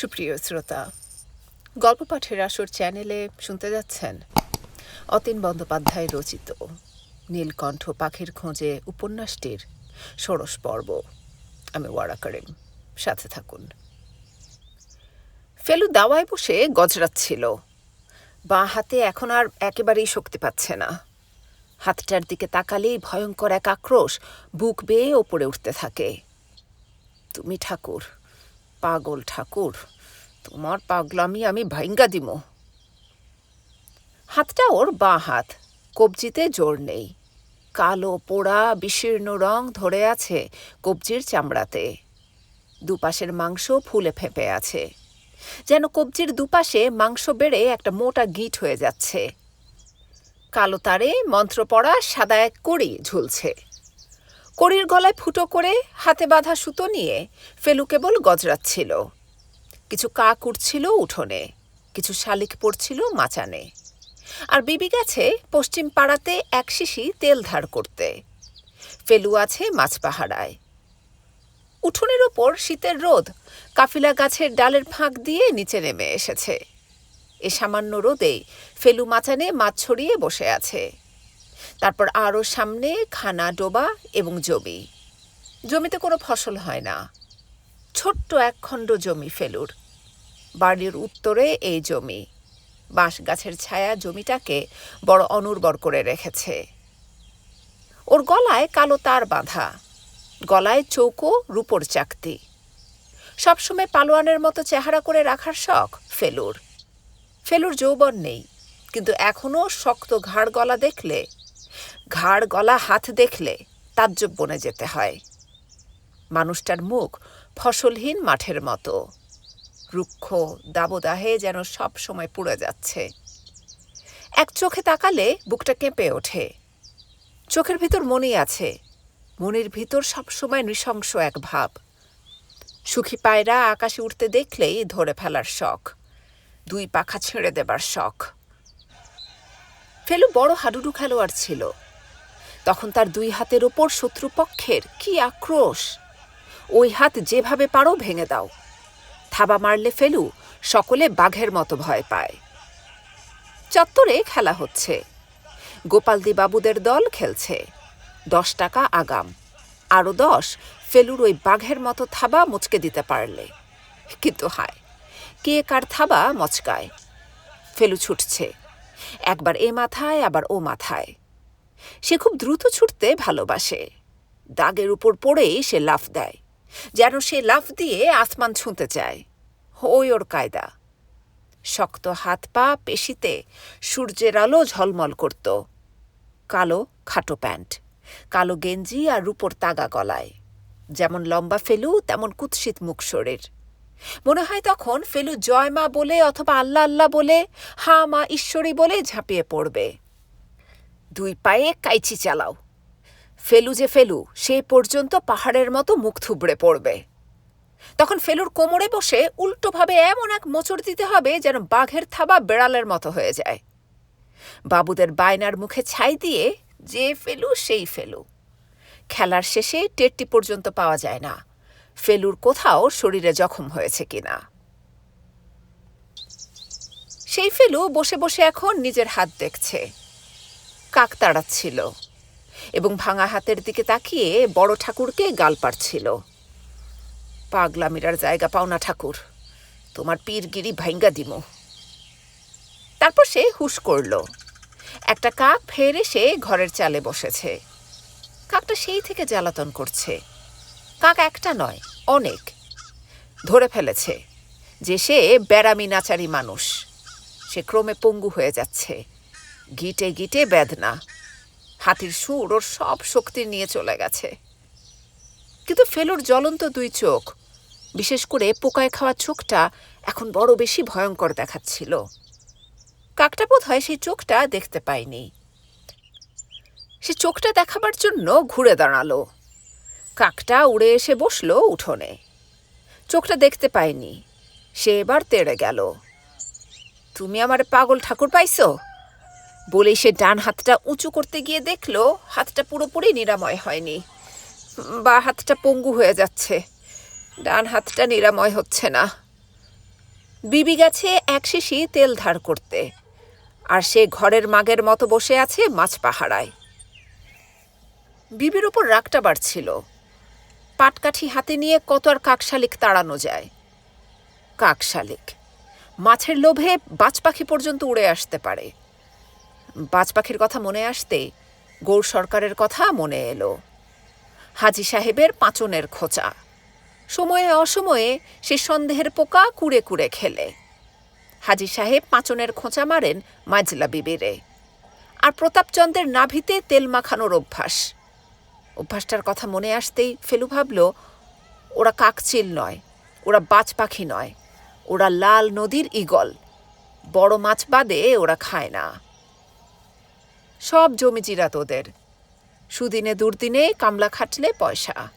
সুপ্রিয় শ্রোতা, গল্প পাঠের আসর চ্যানেলে শুনতে যাচ্ছেন অতীন বন্দ্যোপাধ্যায় রচিত নীলকণ্ঠ পাখির খোঁজে উপন্যাসটির ষোড়শ পর্ব। আমি ওয়ারা করিম, সাথে থাকুন। ফেলু দাওয়ায় বসে গজরাচ্ছিল বাঁ হাতে এখন আর একেবারেই শক্তি পাচ্ছে না। হাতটার দিকে তাকালেই ভয়ঙ্কর এক আক্রোশ বুক বেয়ে ওপরে উঠতে থাকে। তুমি ঠাকুর পাগল ঠাকুর, তোমার পাগলামি আমি ভাইঙ্গা দিম হাতটা ওর বাঁ হাত, কবজিতে জোর নেই। কালো, পোড়া, বিশীর্ণ রং ধরে আছে কবজির চামড়াতে। দুপাশের মাংস ফুলে ফেঁপে আছে। যেন কবজির দুপাশে মাংস বেড়ে একটা মোটা গিট হয়ে যাচ্ছে। কালো তারে মন্ত্র পড়া সাদা এক করি ঝুলছে। কড়ির গলায় ফুটো করে হাতে বাঁধা সুতো নিয়ে ফেলু কেবল গজরাচ্ছিল। কিছু কাক উঠছিল উঠোনে, কিছু শালিক পড়ছিল মাচানে। আর বিবি গেছে পশ্চিম পাড়াতে এক শিশি তেল ধার করতে। ফেলু আছে মাছপাহাড়ায় উঠোনের ওপর শীতের রোদ কাফিলা গাছের ডালের ফাঁক দিয়ে নিচে নেমে এসেছে। এ সামান্য রোদে ফেলু মাচানে মাছ ছড়িয়ে বসে আছে। তারপর আরও সামনে খানা, ডোবা এবং জমি। জমিতে কোনো ফসল হয় না। ছোট্ট এক খণ্ড জমি ফেলুর। বাড়ির উত্তরে এই জমি। বাঁশ গাছের ছায়া জমিটাকে বড় অনুর্বর করে রেখেছে। ওর গলায় কালো তার বাঁধা। গলায় চৌকো, রূপোর চাকতি। সবসময় পালোয়ানের মতো চেহারা করে রাখার শখ ফেলুর। ফেলুর যৌবন নেই, কিন্তু এখনও শক্ত ঘাড় গলা দেখলে ঘাড় গলা হাত দেখলে তাজ্জব বনে যেতে হয়। মানুষটার মুখ ফসলহীন মাঠের মতো। রুক্ষ দাবদাহে যেন সব সময় পুড়ে যাচ্ছে। এক চোখে তাকালে বুকটা কেঁপে ওঠে। চোখের ভিতর মনেই আছে। মনের ভিতর সবসময় নৃশংস এক ভাব। সুখী পায়রা আকাশে উঠতে দেখলেই ধরে ফেলার শখ। দুই পাখা ছেড়ে দেবার শখ। ফেলু বড় হাডুডু খেলোয়াড় ছিল। তখন তার দুই হাতের ওপর শত্রুপক্ষের কি আক্রোশ? ওই হাত যেভাবে পারো ভেঙে দাও। থাবা মারলে ফেলু, সকলে বাঘের মতো ভয় পায়। চত্বরে খেলা হচ্ছে। গোপালদি বাবুদের দল খেলছে। দশ টাকা আগাম। আরও দশ, ফেলুর ওই বাঘের মতো থাবা মুচকে দিতে পারলে। কিন্তু হায়, কে কার থাবা মচকায়? ফেলু ছুটছে। একবার এ মাথায়, আবার ও মাথায়। সে খুব দ্রুত ছুটতে ভালোবাসে। দাগের উপর পড়েই সে লাফ দেয়, যেন সে লাফ দিয়ে আসমান ছুঁতে চায়। ওই ওর কায়দা। শক্ত হাত পা পেশিতে সূর্যের আলো ঝলমল করত। কালো খাটো প্যান্ট, কালো গেঞ্জি আর রূপর তাগা গলায়। যেমন লম্বা ফেলু, তেমন কুৎসিত মুখ শরীর। মনে হয় তখন ফেলু জয় মা বলে অথবা আল্লাহ আল্লাহ বলে, হা মা ঈশ্বরী বলে ঝাঁপিয়ে পড়বে। দুই পায়ে কাইচি চালাও। ফেলু যে ফেলু, সে পর্যন্ত পাহাড়ের মতো মুখ থুবড়ে পড়বে। তখন ফেলুর কোমরে বসে উল্টোভাবে এমন এক মোচড় দিতে হবে যেন বাঘের থাবা বেড়ালের মতো হয়ে যায়। বাবুদের বায়নার মুখে ছাই দিয়ে, যে ফেলু, সেই ফেলু। খেলার শেষে টেটটি পর্যন্ত পাওয়া যায় না। ফেলুর কোথাও শরীরে জখম হয়েছে কিনা। সেই ফেলু বসে বসে এখন নিজের হাত দেখছে। কাক তাড়াচ্ছিল এবং ভাঙা হাতের দিকে তাকিয়ে বড় ঠাকুরকে গাল পাড়ছিল। পাগলামিরার জায়গা পাও না ঠাকুর, তোমার পীরগিরি ভাইঙ্গা দিমো। তারপর সে হুশ করল। একটা কাক ফের এসে ঘরের চালে বসেছে। কাকটা সেই থেকে জ্বালাতন করছে। কাক একটা নয়, অনেক। ধরে ফেলেছে যে সে বেড়ামি নাচারি মানুষ। সে ক্রমে পঙ্গু হয়ে যাচ্ছে। গিটে গিটে বেদনা। হাতির সুর ওর সব শক্তি নিয়ে চলে গেছে। কিন্তু ফেলুর জ্বলন্ত দুই চোখ, বিশেষ করে পোকায় খাওয়া চোখটা এখন বড় বেশি ভয়ঙ্কর দেখাচ্ছিল। কাকটা বোধ হয় সেই চোখটা দেখতে পায়নি। সে চোখটা দেখাবার জন্য ঘুরে দাঁড়াল। কাকটা উড়ে এসে বসল উঠোনে। চোখটা দেখতে পায়নি। সে এবার তেড়ে গেল। তুমি আমার পাগল ঠাকুর পাইছো? বলেই সে ডান হাতটা উঁচু করতে গিয়ে দেখল হাতটা পুরোপুরি নিরাময় হয়নি। বা হাতটা পঙ্গু হয়ে যাচ্ছে। ডান হাতটা নিরাময় হচ্ছে না। বিবি গেছে এক শিশি তেল ধার করতে। আর সে ঘরের মাগের মতো বসে আছে মাছ পাহারায়। বিবির ওপর রাগটা বাড়ছিল। পাটকাঠি হাতে নিয়ে কত আর কাকশালিক তাড়ানো যায়। কাকশালিক। মাছের লোভে বাজ পাখি পর্যন্ত উড়ে আসতে পারে। পাখির কথা মনে আসতে গৌর সরকারের কথা মনে এলো। হাজি সাহেবের পাঁচনের খোঁচা। সময়ে অসময়ে সে সন্দেহের পোকা কুড়ে কুড়ে খেলে। হাজি সাহেব পাঁচনের খোঁচা মারেন মাজলা বিবিরে। আর প্রতাপচন্দ্রের নাভিতে তেল মাখানোর অভ্যাস। অভ্যাসটার কথা মনে আসতেই ফেলু ভাবল, ওরা কাকচিল নয়, ওরা বাজ পাখি নয়, ওরা লাল নদীর ঈগল, বড় মাছ বাদে ওরা খায় না। সব জমি জিরাত ওদের। সুদিনে দুর্দিনে কামলা খাটলে পয়সা।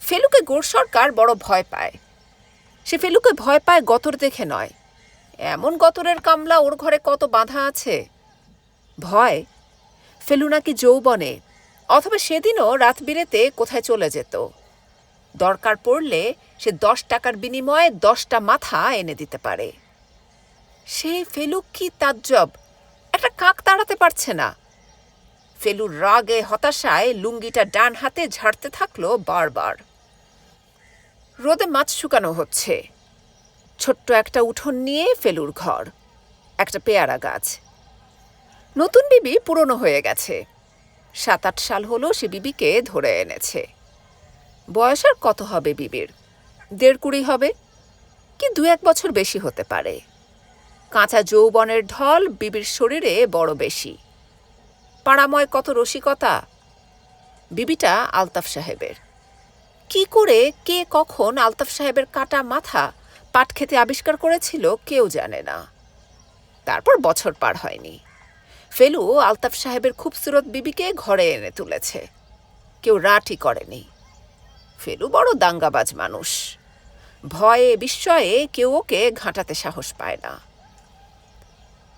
ফেলুকে গোর সরকার বড় ভয় পায়। সে ফেলুকে ভয় পায় গতর দেখে নয়। এমন গতরের কামলা ওর ঘরে কত বাঁধা আছে? ভয়? ফেলু নাকি যৌবনে, অথবা সেদিনও রাত বিরেতে কোথায় চলে যেত। দরকার পড়লে সে দশ টাকার বিনিময়ে দশটা মাথা এনে দিতে পারে। সেই ফেলুক কি তাজ্জব? কাক তাড়াতে পারছে না। ফেলুর রাগে, হতাশায় লুঙ্গিটা ডান হাতে ঝাড়তে থাকল বারবার। রোদে মাছ শুকানো হচ্ছে। ছোট্ট একটা উঠোন নিয়ে ফেলুর ঘর, একটা পেয়ারা গাছ। নতুন বিবি পুরনো হয়ে গেছে। সাত আট সাল হলো সে বিবিকে ধরে এনেছে। বয়স আর কত হবে বিবির? দেড় কুড়ি হবে? কি দু এক বছর বেশি হতে পারে। কাঁচা যৌবনের ঢল বিবির শরীরে বড় বেশি। পাড়াময় কত রসিকতা? বিবিটা আলতাফ সাহেবের। কি করে, কে কখন আলতাফ সাহেবের কাটা মাথা পাট খেতে আবিষ্কার করেছিল কেউ জানে না। তারপর বছর পার হয়নি। ফেলু আলতাফ সাহেবের খুবসুরত বিবিকে ঘরে এনে তুলেছে। কেউ রাটি করেনি। ফেলু বড় দাঙ্গাবাজ মানুষ। ভয়ে বিস্ময়ে কেউ ওকে ঘাঁটাতে সাহস পায় না।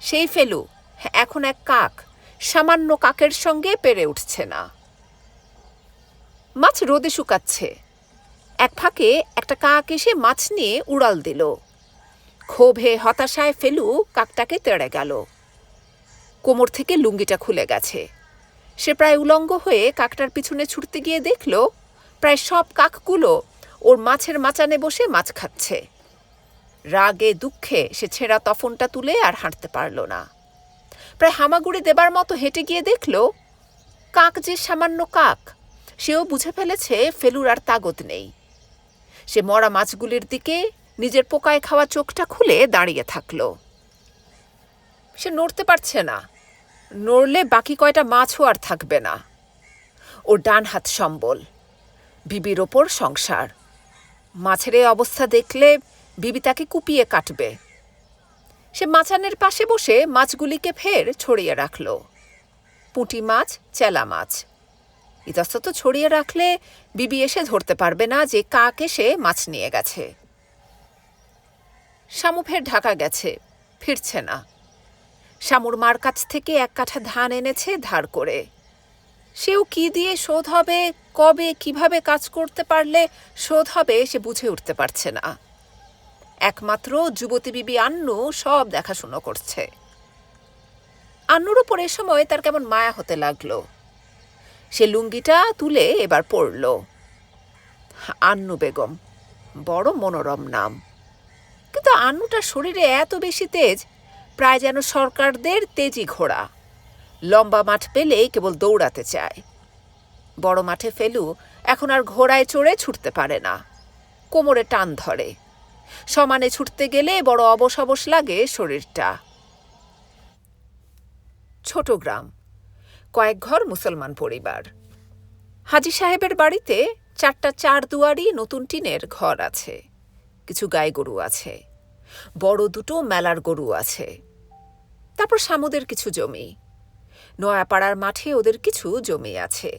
সেই ফেলু, এখন এক কাক, সামান্য কাকের সঙ্গে পেরে উঠছে না। মাছ রোদে শুকাচ্ছে। এক ফাঁকে একটা কাক এসে মাছ নিয়ে উড়াল দিল। ক্ষোভে, হতাশায় ফেলু কাকটাকে তেড়ে গেল। কোমর থেকে লুঙ্গিটা খুলে গেছে। সে প্রায় উলঙ্গ হয়ে কাকটার পিছনে ছুটতে গিয়ে দেখল, প্রায় সব কাকগুলো ওর মাছের মাচানে বসে মাছ খাচ্ছে। রাগে, দুঃখে সে ছেঁড়া তফনটা তুলে আর হাঁটতে পারল না। প্রায় হামাগুড়ি দেবার মতো হেঁটে গিয়ে দেখল, কাক যে সামান্য কাক, সেও বুঝে ফেলেছে ফেলুর আর তাগত নেই। সে মরা মাছগুলির দিকে নিজের পোকায় খাওয়া চোখটা খুলে দাঁড়িয়ে থাকল। সে নড়তে পারছে না, নড়লে বাকি কয়টা মাছও আর থাকবে না। ওর ডান হাত সম্বল, বিবির ওপর সংসার। মাছের এই অবস্থা দেখলে বিবি তাকে কুপিয়ে কাটবে। সে মাচানের পাশে বসে মাছগুলিকে ফের ছড়িয়ে রাখল। পুঁটি মাছ, চেলা মাছ। ইতস্তত ছড়িয়ে রাখলে বিবি এসে ধরতে পারবে না যে কাক এসে মাছ নিয়ে গেছে। শামু ফের ঢাকা গেছে, ফিরছে না। শামুর মার কাছ থেকে এক কাঠা ধান এনেছে ধার করে। সেও কি দিয়ে শোধ হবে, কবে, কীভাবে কাজ করতে পারলে শোধ হবে সে বুঝে উঠতে পারছে না। একমাত্র যুবতী বিবি আন্নু সব দেখাশুনো করছে। আন্নুর উপর এ সময় তার কেমন মায়া হতে লাগল। সে লুঙ্গিটা তুলে এবার পড়ল আন্নু বেগম, বড় মনোরম নাম। কিন্তু আন্নুটার শরীরে এত বেশি তেজ, প্রায় যেন সরকারদের তেজি ঘোড়া। লম্বা মাঠ পেলেই কেবল দৌড়াতে চায়। বড় মাঠে ফেলু এখন আর ঘোড়ায় চড়ে ছুটতে পারে না। কোমরে টান ধরে। সমানে ছুটতে গেলে বড় অবশ লাগে শরীরটা। ছোট গ্রাম, কয়েক ঘর মুসলমান পরিবার। হাজি সাহেবের বাড়িতে চারটা চার দুয়ারি নতুন টিনের ঘর আছে, কিছু গাই গরু আছে, বড় দুটো মেলার গরু আছে। তারপর সামুদের কিছু জমি, নয়াপাড়ার মাঠে ওদের কিছু জমি আছে।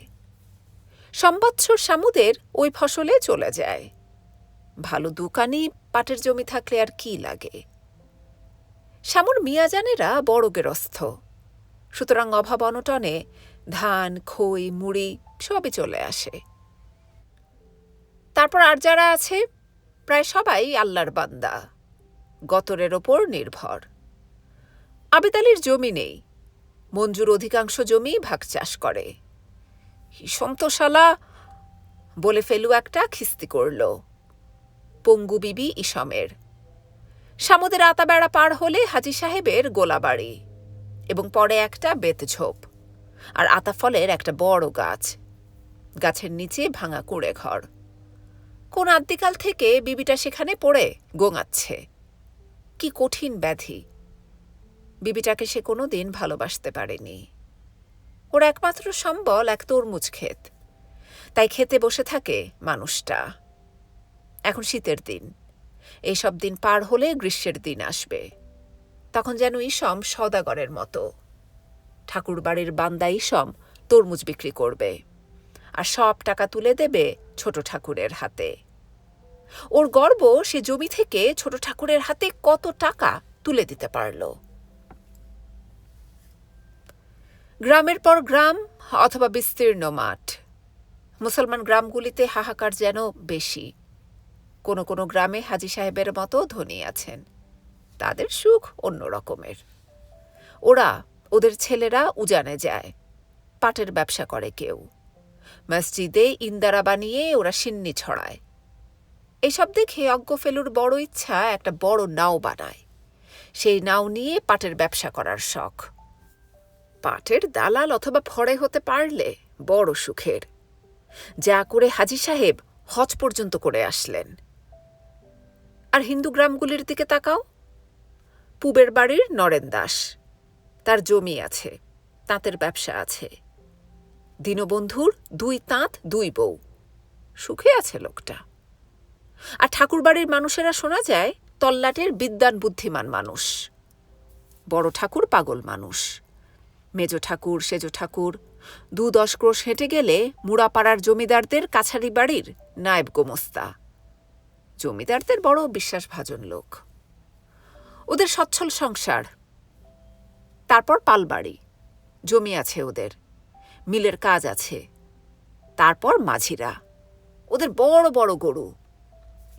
সম্বৎসর সামুদের ওই ফসলে চলে যায়। ভালো দোকানি, পাটের জমি থাকলে আর কি লাগে? শ্যামুর মিয়াজানেরা বড় গেরস্থ। সুতরাং অভাব অনটনে ধান, খই, মুড়ি সবই চলে আসে। তারপর আর যারা আছে, প্রায় সবাই আল্লাহর বান্দা। গতরের ওপর নির্ভর। আবেদ আলীর জমি নেই। মঞ্জুর অধিকাংশ জমি ভাগ চাষ করে। শালা বলে ফেলু একটা খিস্তি করল। পঙ্গু বিবি ইসমের। সামুদের আতাবেড়া পার হলে হাজি সাহেবের গোলাবাড়ি এবং পরে একটা বেতঝোপ আর আতাফলের একটা বড় গাছ। গাছের নিচে ভাঙা কুড়ে ঘর। কোন আদ্যিকাল থেকে বিবিটা সেখানে পড়ে গোঙাচ্ছে। কি কঠিন ব্যাধি। বিবিটাকে সে কোনো দিন ভালোবাসতে পারেনি। ওর একমাত্র সম্বল এক তরমুজ ক্ষেত। তাই খেতে বসে থাকে মানুষটা। এখন শীতের দিন। এইসব দিন পার হলে গ্রীষ্মের দিন আসবে। তখন যেন ইসম সদাগরের মতো। ঠাকুরবাড়ির বান্দা ইসম তরমুজ বিক্রি করবে আর সব টাকা তুলে দেবে ছোট ঠাকুরের হাতে। ওর গর্ব সে জমি থেকে ছোট ঠাকুরের হাতে কত টাকা তুলে দিতে পারল। গ্রামের পর গ্রাম অথবা বিস্তীর্ণ মাঠ। মুসলমান গ্রামগুলিতে হাহাকার যেন বেশি। কোনো কোনো গ্রামে হাজি সাহেবের মতো ধনী আছেন। তাদের সুখ অন্য রকমের। ওরা, ওদের ছেলেরা উজানে যায়। পাটের ব্যবসা করে কেউ। মসজিদে ইন্দারা বানিয়ে ওরা সিন্নি ছড়ায়। এসব দেখে অজ্ঞ ফেলুর বড় ইচ্ছা একটা বড় নাও বানায়। সেই নাও নিয়ে পাটের ব্যবসা করার শখ। পাটের দালাল অথবা ফড়ে হতে পারলে বড় সুখের। যা করে হাজি সাহেব হজ পর্যন্ত করে আসলেন। আর হিন্দু গ্রামগুলির দিকে তাকাও। পুবের বাড়ির নরেন দাস। তার জমি আছে, তাঁতের ব্যবসা আছে। দীনবন্ধুর দুই তাঁত, দুই বউ। সুখে আছে লোকটা। আর ঠাকুরবাড়ির মানুষেরা শোনা যায়, তল্লাটের বিদ্যান বুদ্ধিমান মানুষ। বড় ঠাকুর পাগল মানুষ। মেজ ঠাকুর, সেজ ঠাকুর। দু দশ ক্রোশ হেঁটে গেলে মুড়াপাড়ার জমিদারদের কাছারি বাড়ির নায়েব গোমস্তা। জমিদারদের বড় বিশ্বাসভাজন লোক। ওদের সচ্ছল সংসার। তারপর পালবাড়ি। জমি আছে ওদের। মিলের কাজ আছে। তারপর মাঝিরা। ওদের বড় বড় গরু।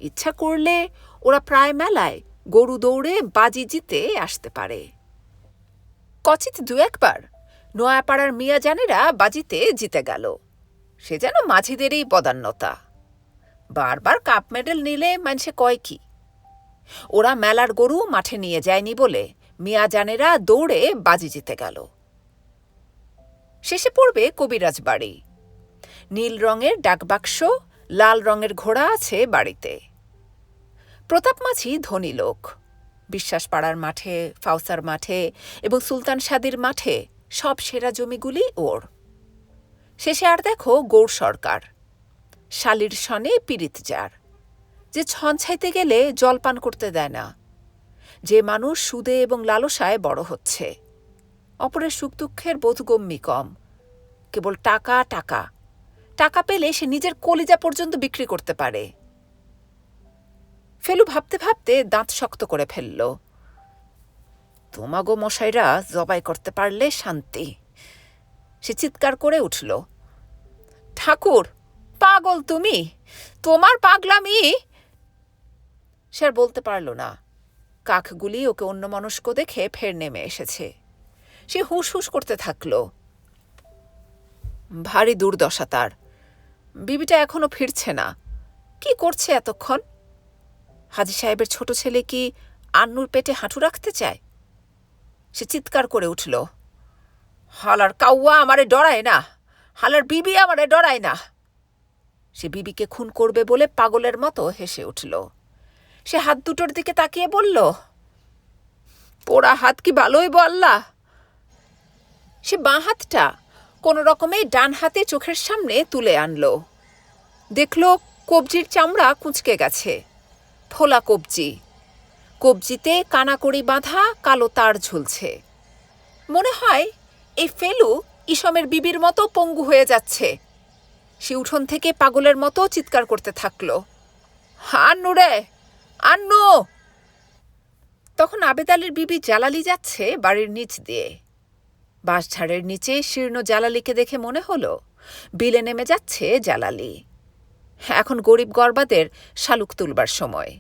ইচ্ছা করলে ওরা প্রায় মেলায় গরু দৌড়ে বাজি জিতে আসতে পারে। কচিত দু একবার নোয়াপাড়ার মিয়া জানেরা বাজিতে জিতে গেল। সে যেন মাঝিদেরই বদান্যতা। বারবার কাপ মেডেল নিলে মানুষে কয় কি? ওরা মেলার গরু মাঠে নিয়ে যায়নি বলে মিয়া জানেরা দৌড়ে বাজি জিতে গেল। শেষে পড়বে কবিরাজ বাড়ি। নীল রঙের ডাকবাক্স, লাল রঙের ঘোড়া আছে বাড়িতে। প্রতাপ মাঝি ধনী লোক। বিশ্বাসপাড়ার মাঠে, ফাউসার মাঠে এবং সুলতান সাদির মাঠে সব সেরা জমিগুলি ওর। শেষে আর দেখো গৌর সরকার। শালির সনে পীড়িত যার। যে ছন ছাইতে গেলে জলপান করতে দেয় না। যে মানুষ সুদে এবং লালসায় বড় হচ্ছে। অপরের সুখ দুঃখের বোধগম্যি কম। কেবল টাকা টাকা। টাকা পেলে সে নিজের কলিজা পর্যন্ত বিক্রি করতে পারে। ফেলু ভাবতে ভাবতে দাঁত শক্ত করে ফেলল। তোমাগো মশাইরা জবাই করতে পারলে শান্তি। সে চিৎকার করে উঠল। ঠাকুর! পাগল তুমি। তোমার পাগলামি সে বলতে পারল না। কাকগুলি ওকে অন্যমনস্ক দেখে ফের নেমে এসেছে। সে হুস হুস করতে থাকল। ভারী দুর্দশা তার। বিবিটা এখনও ফিরছে না। কি করছে এতক্ষণ? হাজি সাহেবের ছোট ছেলে কি আন্নুর পেটে হাঁটু রাখতে চায়? সে চিৎকার করে উঠল। হালার কাউয়া আমারে ডরায় না। হালার বিবি আমারে ডরায় না। সে বিবিকে খুন করবে বলে পাগলের মতো হেসে উঠল। সে হাত দুটোর দিকে তাকিয়ে বলল, পোড়া হাত কি ভালোই বল্লা সে বাঁ হাতটা কোনো রকমে ডান হাতে চোখের সামনে তুলে আনলো। দেখল কবজির চামড়া কুঁচকে গেছে, ফোলা কবজি। কবজিতে কানাকড়ি বাঁধা কালো তার ঝুলছে। মনে হয় এই ফেলু ইসমের বিবির মতো পঙ্গু হয়ে যাচ্ছে। সে উঠোন থেকে পাগলের মতো চিৎকার করতে থাকল। আন্নু রে, আন্নু! তখন আবেদ আলীর বিবি জালালি যাচ্ছে বাড়ির নিচ দিয়ে। বাঁশঝাড়ের নিচে শীর্ণ জালালিকে দেখে মনে হলো, বিলে নেমে যাচ্ছে জালালি। এখন গরিব গরবাদের শালুক তুলবার সময়।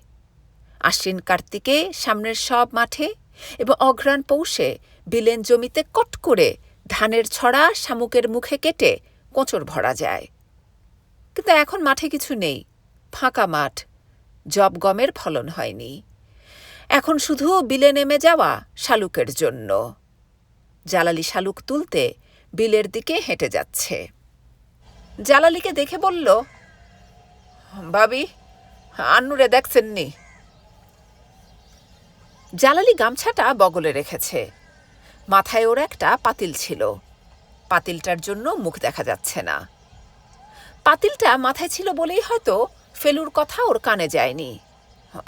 আশ্বিন কার্তিকে সামনের সব মাঠে এবং অঘ্রাণ পৌষে বিলেন জমিতে কট করে ধানের ছড়া শামুকের মুখে কেটে কোঁচর ভরা যায়। কিন্তু এখন মাঠে কিছু নেই, ফাঁকা মাঠ। জব গমের ফলন হয়নি। এখন শুধু বিলে নেমে যাওয়া শালুকের জন্য। জালালি শালুক তুলতে বিলের দিকে হেঁটে যাচ্ছে। জালালিকে দেখে বলল ভাবি আন্নুরে দেখছেননি? জালালি গামছাটা বগলে রেখেছে। মাথায় ওর একটা পাতিল ছিল। পাতিলটার জন্য মুখ দেখা যাচ্ছে না। পাতিলটা মাথায় ছিল বলেই হয়তো ফেলুর কথা ওর কানে যায়নি,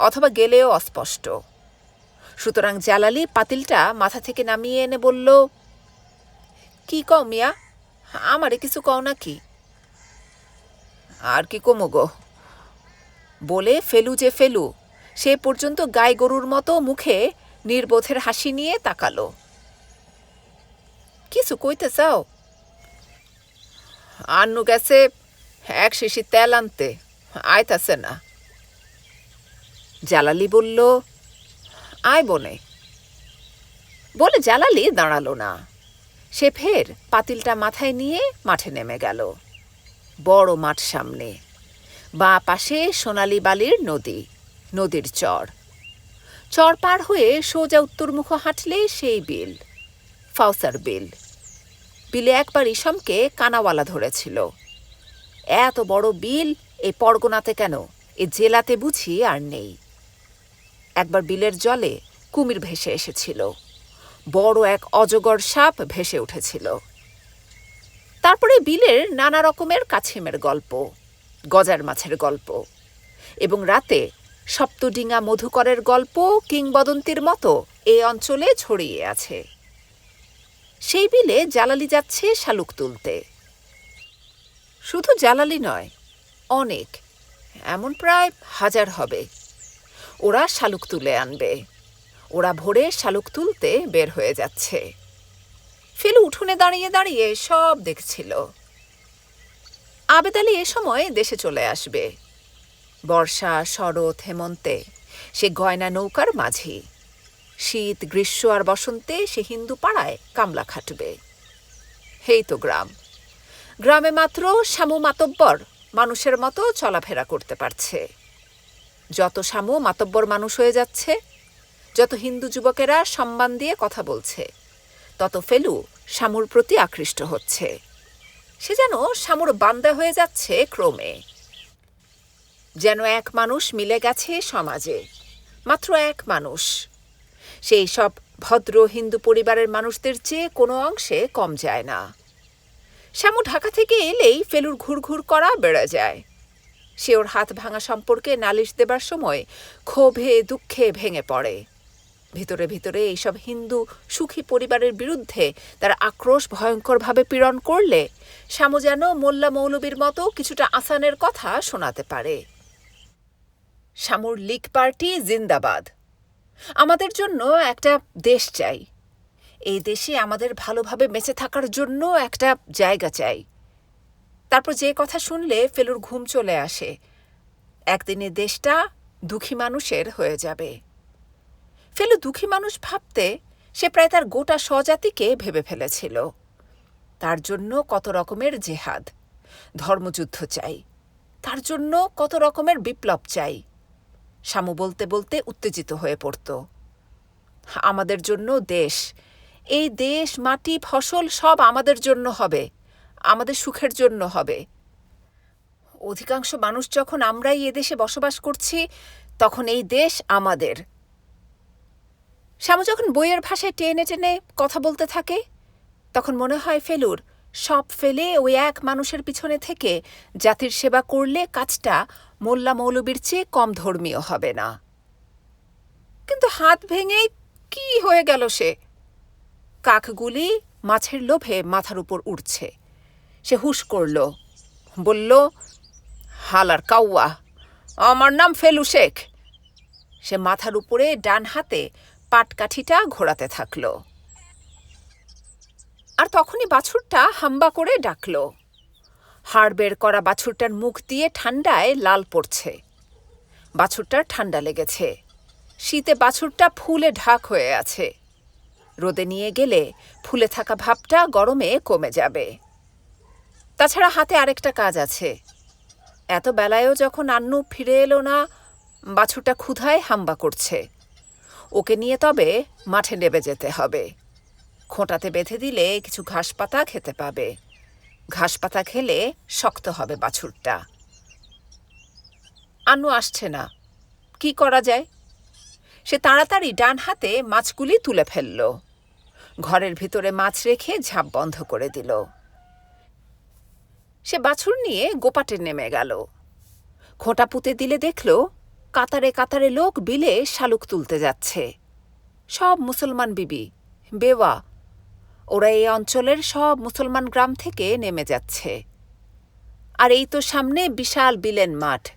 অথবা গেলেও অস্পষ্ট। সুতরাং জালালি পাতিলটা মাথা থেকে নামিয়ে এনে বলল, কি কও মিয়া? আমারে কিছু কও না কি আর কি কমো গো? বলে ফেলু যে ফেলু, সে পর্যন্ত গাই গরুর মতো মুখে নির্বোধের হাসি নিয়ে তাকালো। কিছু কইতে চাও? আন্নু গেছে এক শিশি তেল আনতে। আইতাছে না। জালালি বলল, আয় বনে। বলে জালালি দাঁড়াল না। সে ফের পাতিলটা মাথায় নিয়ে মাঠে নেমে গেল। বড় মাঠ সামনে। বাঁ পাশে সোনালি বালির নদী, নদীর চর। চর পার হয়ে সোজা উত্তরমুখ হাঁটলে সেই বিল, ফাউসার বিল। বিলে একবার ইসমকে কানাওয়ালা ধরেছিল। এত বড় বিল এই পরগনাতে কেন? এ জেলাতে বুঝি আর নেই। একবার বিলের জলে কুমির ভেসে এসেছিল। বড় এক অজগর সাপ ভেসে উঠেছিল। তারপরে বিলের নানা রকমের কাছিমের গল্প, গজার মাছের গল্প এবং রাতে সপ্তডিঙা মধুকরের গল্প কিংবদন্তির মতো এ অঞ্চলে ছড়িয়ে আছে। সেই বিলে জালালি যাচ্ছে শালুক তুলতে। শুধু জালালি নয়, অনেক, এমন প্রায় হাজার হবে। ওরা শালুক তুলে আনবে। ওরা ভোরে শালুক তুলতে বের হয়ে যাচ্ছে। ফেলু উঠোনে দাঁড়িয়ে দাঁড়িয়ে সব দেখছিল। আবেদ আলী এ সময় দেশে চলে আসবে। বর্ষা, শরৎ, হেমন্তে, সে গয়না নৌকার মাঝি। শীত, গ্রীষ্ম আর বসন্তে সে হিন্দু পাড়ায় কামলা খাটবে। হেই তো গ্রাম গ্রামে মাত্র শামু মাতব্বর মানুষের মতো চলাফেরা করতে পারছে। যত শামু মাতব্বর মানুষ হয়ে যাচ্ছে, যত হিন্দু যুবকেরা সম্মান দিয়ে কথা বলছে, তত ফেলু শামুর প্রতি আকৃষ্ট হচ্ছে। সে যেন শামুর বান্দা হয়ে যাচ্ছে ক্রমে। যেন এক মানুষ মিলে গেছে সমাজে, মাত্র এক মানুষ। সেই সব ভদ্র হিন্দু পরিবারের মানুষদের চেয়ে কোনো অংশে কম যায় না। শ্যামু ঢাকা থেকে এলেই ফেলুর ঘুরঘুর করা বেড়ে যায়। সে ওর হাত ভাঙা সম্পর্কে নালিশ দেবার সময় ক্ষোভে, দুঃখে ভেঙে পড়ে। ভিতরে ভিতরে এইসব হিন্দু সুখী পরিবারের বিরুদ্ধে তার আক্রোশ ভয়ঙ্করভাবে পীড়ন করলে শ্যামু যেন মোল্লা মৌলবীর মতো কিছুটা আসানের কথা শোনাতে পারে। শ্যামুর লীগ পার্টি জিন্দাবাদ। আমাদের জন্য একটা দেশ চাই। এই দেশে আমাদের ভালোভাবে বেঁচে থাকার জন্য একটা জায়গা চাই। তারপর যে কথা শুনলে ফেলুর ঘুম চলে আসে। একদিনে দেশটা দুঃখী মানুষের হয়ে যাবে। ফেলু দুঃখী মানুষ ভাবতে সে প্রায় তার গোটা স্বজাতিকে ভেবে ফেলেছিল। তার জন্য কত রকমের জেহাদ, ধর্মযুদ্ধ চাই। তার জন্য কত রকমের বিপ্লব চাই। শামু বলতে বলতে উত্তেজিত হয়ে পড়ত। আমাদের জন্য দেশ এই দেশ, মাটি, ফসল সব আমাদের জন্য হবে, আমাদের সুখের জন্য হবে। অধিকাংশ মানুষ যখন আমরাই এদেশে বসবাস করছি, তখন এই দেশ আমাদের। শ্যামু যখন বইয়ের ভাষায় টেনে টেনে কথা বলতে থাকে, তখন মনে হয় ফেলুর, সব ফেলে ওই এক মানুষের পিছনে থেকে জাতির সেবা করলে কাজটা মোল্লা মৌলবীর চেয়ে কম ধর্মীয় হবে না। কিন্তু হাত ভেঙে কি হয়ে গেল সে? কাকগুলি মাছের লোভে মাথার উপর উঠছে সে হুশ করল, বলল, হালার কাউয়া, আমার নাম ফেলু শেখ। সে মাথার উপরে ডান হাতে পাটকাঠিটা ঘোরাতে থাকল। আর তখনই বাছুরটা হাম্বা করে ডাকল। হাড় বের করা বাছুরটার মুখ দিয়ে ঠান্ডায় লাল পড়ছে। বাছুরটার ঠান্ডা লেগেছে। শীতে বাছুরটা ফুলে ঢাক হয়ে আছে। রোদে নিয়ে গেলে ফুলে থাকা ভাবটা গরমে কমে যাবে। তাছাড়া হাতে আরেকটা কাজ আছে। এত বেলায়ও যখন আন্নু ফিরে এলো না, বাছুরটা ক্ষুধায় হাম্বা করছে। ওকে নিয়ে তবে মাঠে নেবে যেতে হবে। খোঁটাতে বেঁধে দিলে কিছু ঘাস পাতা খেতে পাবে। ঘাস পাতা খেলে শক্ত হবে বাছুরটা। আন্নু আসছে না। কি করা যায়? সে তাড়াতাড়ি ডান হাতে মাছগুলি তুলে ফেলল। ঘরের ভিতরে মাছ রেখে ঝাঁপ বন্ধ করে দিল। সে বাছুর নিয়ে গোপাটে নেমে গেল। খোঁটা পুঁতে দিলে দেখল, কাতারে কাতারে লোক বিলে শালুক তুলতে যাচ্ছে। সব মুসলমান বিবি, বেওয়া, ওরা এই অঞ্চলের সব মুসলমান গ্রাম থেকে নেমে যাচ্ছে। আর এই তো সামনে বিশাল বিলেন মাঠ।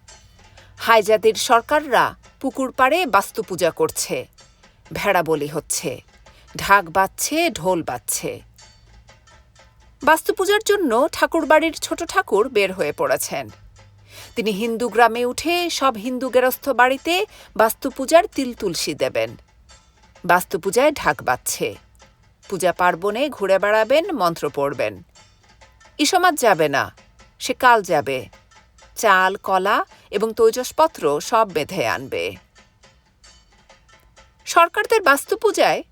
হাইজাদের সরকাররা পুকুর পাড়ে বাস্তু পূজা করছে। ভেড়া বলি হচ্ছে। ঢাক বাজছে, ঢোল বাজছে। বাস্তু পূজার জন্য ঠাকুরবাড়ির ছোট ঠাকুর বের হয়ে পড়েছেন। তিনি হিন্দু গ্রামে উঠে সব হিন্দু গেরস্থ বাড়িতে বাস্তু পূজার তিল তুলসী দেবেন। বাস্তু পূজায় ঢাক বাজছে। পূজা পার্বণে ঘুরে বেড়াবেন, মন্ত্র পড়বেন। ইসমাজ যাবে না, সে কাল যাবে। চাল, কলা এবং তৈজসপত্র সব বেঁধে আনবে। সরকারদের বাস্তু পূজায়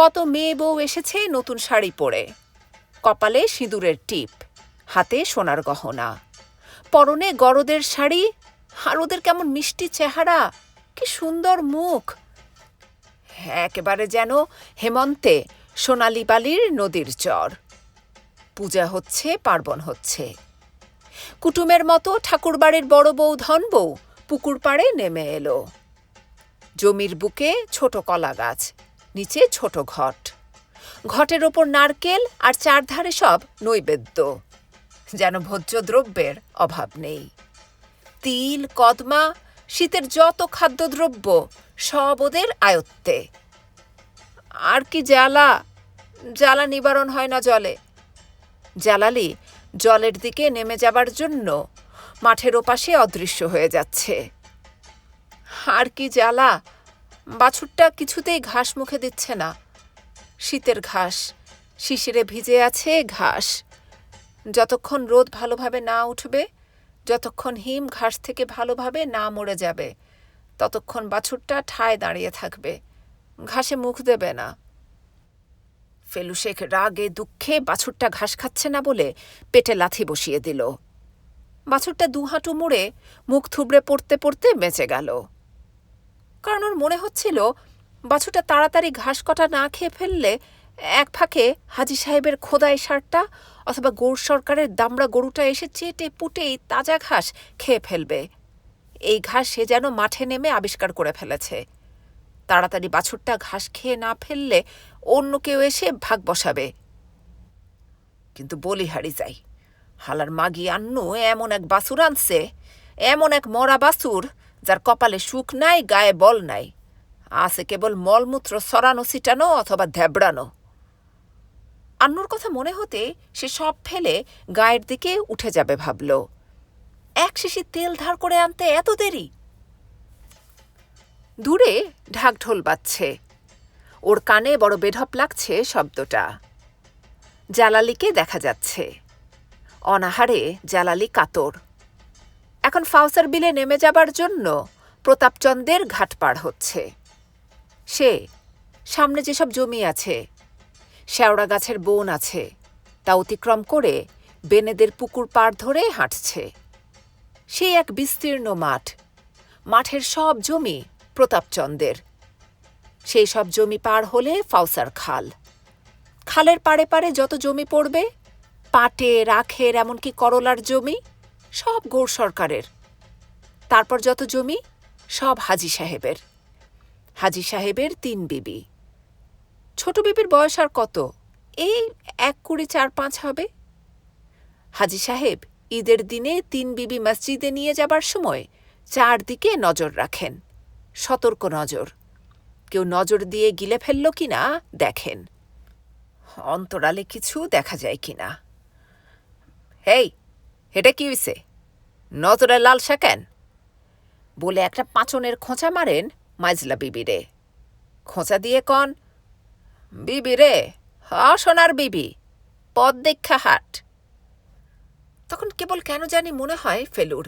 কত মেয়ে বউ এসেছে নতুন শাড়ি পরে। কপালে সিঁদুরের টিপ, হাতে সোনার গহনা। পরনে গরদের শাড়ি, আর ওদের কেমন মিষ্টি চেহারা, কি সুন্দর মুখ। একেবারে যেন হেমন্তে সোনালি বালির নদীর চর পূজা হচ্ছে, পার্বণ হচ্ছে। কুটুমের মতো ঠাকুরবাড়ির বড় বউ, ধন বউ পুকুর পাড়ে নেমে এলো। জমির বুকে ছোট কলা গাছ নিচে ছোট ঘট। ঘটের ওপর নারকেল আর চারধারে সব নৈবেদ্য। যেন ভোজ্য দ্রব্যের অভাব নেই। তিল, কদমা, শীতের যত খাদ্যদ্রব্য, সব ওদের আয়ত্তে। আর কি জ্বালা? জ্বালা নিবারণ হয় না জলে। জ্বালালি জলের দিকে নেমে যাবার জন্য মাঠের ওপাশে অদৃশ্য হয়ে যাচ্ছে। আর কি জ্বালা? বাছুরটা কিছুতেই ঘাস মুখে দিচ্ছে না। শীতের ঘাস, শিশিরে ভিজে আছে ঘাস। যতক্ষণ রোদ ভালোভাবে না উঠবে, যতক্ষণ হিম ঘাস থেকে ভালোভাবে না মরে যাবে, ততক্ষণ বাছুরটা ঠায় দাঁড়িয়ে থাকবে। ঘাসে মুখ দেবে না। ফেলু শেখ রাগে দুঃখে বাছুরটা ঘাস খাচ্ছে না বলে পেটে লাথি বসিয়ে দিল। বাছুরটা দু হাঁটু মুড়ে মুখ থুবড়ে পড়তে পড়তে বেঁচে গেল। কারণ ওর মনে হচ্ছিল বাছুরটা তাড়াতাড়ি ঘাস কটা না খেয়ে ফেললে এক ফাঁকে হাজি সাহেবের খোদাই সারটা অথবা গৌর সরকারের দামড়া গরুটা এসে চেটে পুটেই তাজা ঘাস খেয়ে ফেলবে। এই ঘাস সে যেন মাঠে নেমে আবিষ্কার করে ফেলেছে। তাড়াতাড়ি বাছুরটা ঘাস খেয়ে না ফেললে অন্য কেউ এসে ভাগ বসাবে। কিন্তু বলি হারি যাই, হালার মাগি আন্নু এমন এক বাছুর আনছে, এমন এক মরা বাছুর যার কপালে সুখ নাই, গায়ে বল নাই। আছে কেবল মলমূত্র সরানো, ছিটানো অথবা ধ্যাবড়ানো আন্নুর কথা মনে হতে সে সব ফেলে গায়ের দিকে উঠে যাবে ভাবল। এক শিশি তেল ধার করে আনতে এত দেরি? দূরে ঢাকঢোল বাজছে। ওর কানে বড় বেঢপ লাগছে শব্দটা। জালালিকে দেখা যাচ্ছে। অনাহারে জালালি কাতর। এখন ফাউসার বিলে নেমে যাবার জন্য প্রতাপচন্দের ঘাট পার হচ্ছে। সে, সামনে যেসব জমি আছে, শেওড়া গাছের বন আছে, তা অতিক্রম করে বেনেদের পুকুর পাড় ধরে হাঁটছে। সে এক বিস্তীর্ণ মাঠ, মাঠের সব জমি প্রতাপচন্দের। সেই সব জমি পার হলে ফাউসার খাল। খালের পাড়ে পাড়ে যত জমি পড়বে, পাটে, রাখের, এমনকি করলার জমি সব গৌর সরকারের। তারপর যত জমি, সব হাজি সাহেবের। হাজি সাহেবের তিন বিবি। ছোট বিবির বয়স আর কত? এই এক কুড়ি চার পাঁচ হবে। হাজি সাহেব ঈদের দিনে তিন বিবি মসজিদে নিয়ে যাবার সময় চারদিকে নজর রাখেন, সতর্ক নজর। কেউ নজর দিয়ে গিলে ফেলল কি না দেখেন। অন্তরালে কিছু দেখা যায় কি না হেই এটা কি হইছে? নজরে লালসা কেন বলে একটা পাঁচনের খোঁচা মারেন মাইজলা বিবিরে খোঁচা দিয়ে কন, বিবি রে হ সোনার বিবি পদ দেখা হাট। তখন কেবল কেন জানি মনে হয় ফেলুর।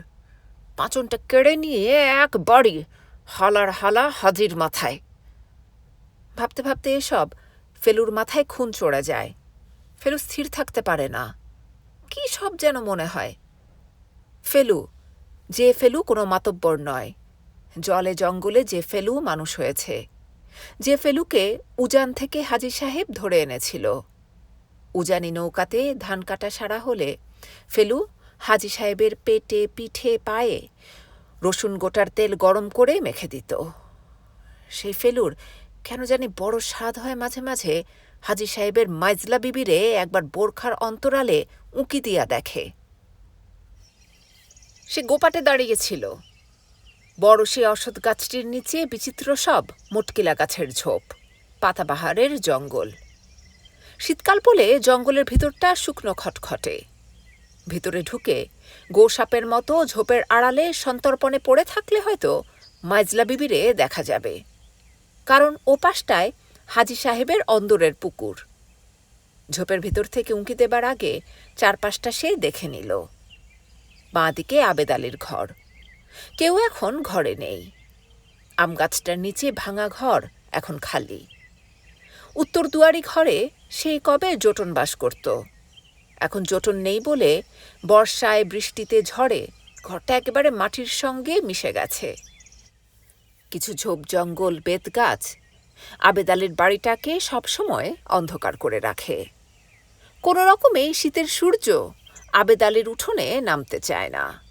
পাঁচনটা কেড়ে নিয়ে এক বাড়ি হালার হালা হাজির মাথায়। ভাবতে ভাবতে এসব ফেলুর মাথায় খুন চড়ে যায়। ফেলু স্থির থাকতে পারে না। কি সব যেন মনে হয়? ফেলু, যে ফেলু কোনো মাতব্বর নয়। জলে জঙ্গলে যে ফেলু মানুষ হয়েছে। যে ফেলুকে উজান থেকে হাজি সাহেব ধরে এনেছিল। উজানি নৌকাতে ধান কাটা সারা হলে ফেলু হাজি সাহেবের পেটে, পিঠে, পায়ে রসুন গোটার তেল গরম করে মেখে দিত। সেই ফেলুর কেন জানি বড় স্বাদ হয় মাঝে মাঝে হাজি সাহেবের মাইজলা বিবিরে একবার বোরখার অন্তরালে উঁকি দিয়া দেখে। সে গোপাটে দাঁড়িয়েছিল। বড় সে অসৎ গাছটির নিচে বিচিত্র সব মোটকিলা গাছের ঝোপ, পাতাবাহারের জঙ্গল। শীতকাল বলে জঙ্গলের ভিতরটা শুকনো খটখটে। ভিতরে ঢুকে গোসাপের মতো ঝোপের আড়ালে সন্তর্পণে পড়ে থাকলে হয়তো মাইজলা বিবিরে দেখা যাবে। কারণ ওপাশটায় হাজি সাহেবের অন্দরের পুকুর। ঝোপের ভিতর থেকে উঁকি দেবার আগে চারপাশটা সে দেখে নিল। বাঁদিকে আবেদ আলীর ঘর। কেউ এখন ঘরে নেই। আম গাছটার নিচে ভাঙা ঘর এখন খালি। উত্তর দুয়ারি ঘরে সেই কবে জোটন বাস করত? এখন জোটন নেই বলে বর্ষায় বৃষ্টিতে ঝড়ে ঘরটা একেবারে মাটির সঙ্গে মিশে গেছে। কিছু ঝোপ, জঙ্গল বেত গাছ আবেদ আলীর বাড়িটাকে সবসময় অন্ধকার করে রাখে। কোনো রকমে শীতের সূর্য আবেদ আলীর উঠোনে নামতে চায় না।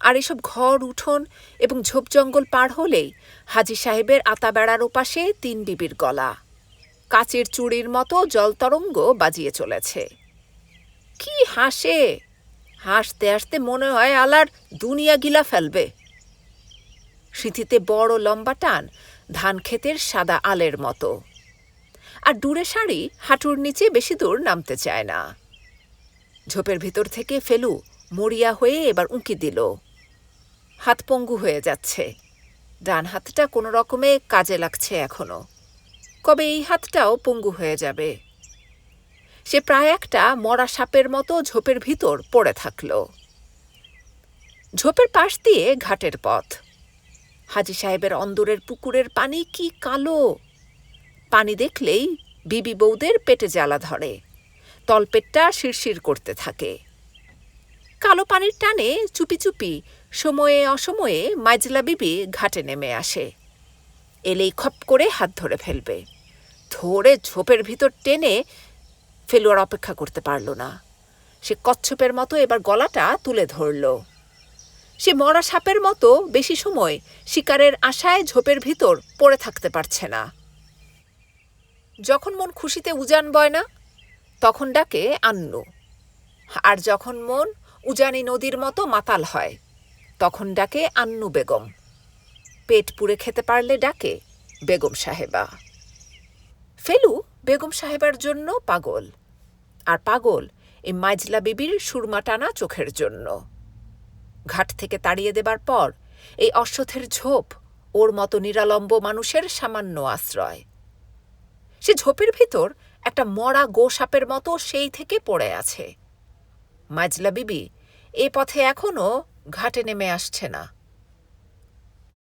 আর এসব ঘর, উঠোন এবং ঝোপ জঙ্গল পার হলেই হাজি সাহেবের আতা বেড়ার ওপাশে তিন বিবির গলা। কাচের চুড়ির মতো জলতরঙ্গ বাজিয়ে চলেছে। কি হাসে! হাসতে হাসতে মনে হয় আলার দুনিয়া গিলা ফেলবে। সিথিতে বড় লম্বা টান ধান ক্ষেতের সাদা আলের মতো। আর দূরে শাড়ি হাঁটুর নিচে বেশি দূর নামতে চায় না। ঝোপের ভিতর থেকে ফেলু মরিয়া হয়ে এবার উঁকি দিল। হাত পঙ্গু হয়ে যাচ্ছে। ডান হাতটা কোনো রকমে কাজে লাগছে এখনও। কবে এই হাতটাও পঙ্গু হয়ে যাবে। সে প্রায় একটা মরা সাপের মতো ঝোপের ভিতর পড়ে থাকল। ঝোপের পাশ দিয়ে ঘাটের পথ। হাজি সাহেবের অন্দরের পুকুরের পানি কি কালো? পানি দেখলেই বিবি বৌদের পেটে জ্বালা ধরে। তলপেটটা শিরশির করতে থাকে। কালো পানির টানে চুপি চুপি, সময়ে অসময়ে মাইজলা বিবি ঘাটে নেমে আসে। এলেই খপ করে হাত ধরে ফেলবে। ধরে ঝোপের ভিতর টেনে ফেলুয়ার অপেক্ষা করতে পারল না। সে কচ্ছপের মতো এবার গলাটা তুলে ধরল। সে মরা সাপের মতো বেশি সময় শিকারের আশায় ঝোপের ভিতর পড়ে থাকতে পারছে না। যখন মন খুশিতে উজান বয় না, তখন ডাকে আন্নু। আর যখন মন উজানি নদীর মতো মাতাল হয়, তখন ডাকে আন্নু বেগম। পেট পুড়ে খেতে পারলে ডাকে বেগম সাহেবা। ফেলু বেগম সাহেবার জন্য পাগল। আর পাগল এই মাইজলা বিবির সুরমা টানা চোখের জন্য। ঘাট থেকে তাড়িয়ে দেবার পর, এই অশ্বথের ঝোপ ওর মতো নিরালম্ব মানুষের সামান্য আশ্রয়। সে ঝোপের ভিতর একটা মরা গোসাপের মতো সেই থেকে পড়ে আছে। মাজলা বিবি, এ পথে এখনও ঘাটে নেমে আসছে না।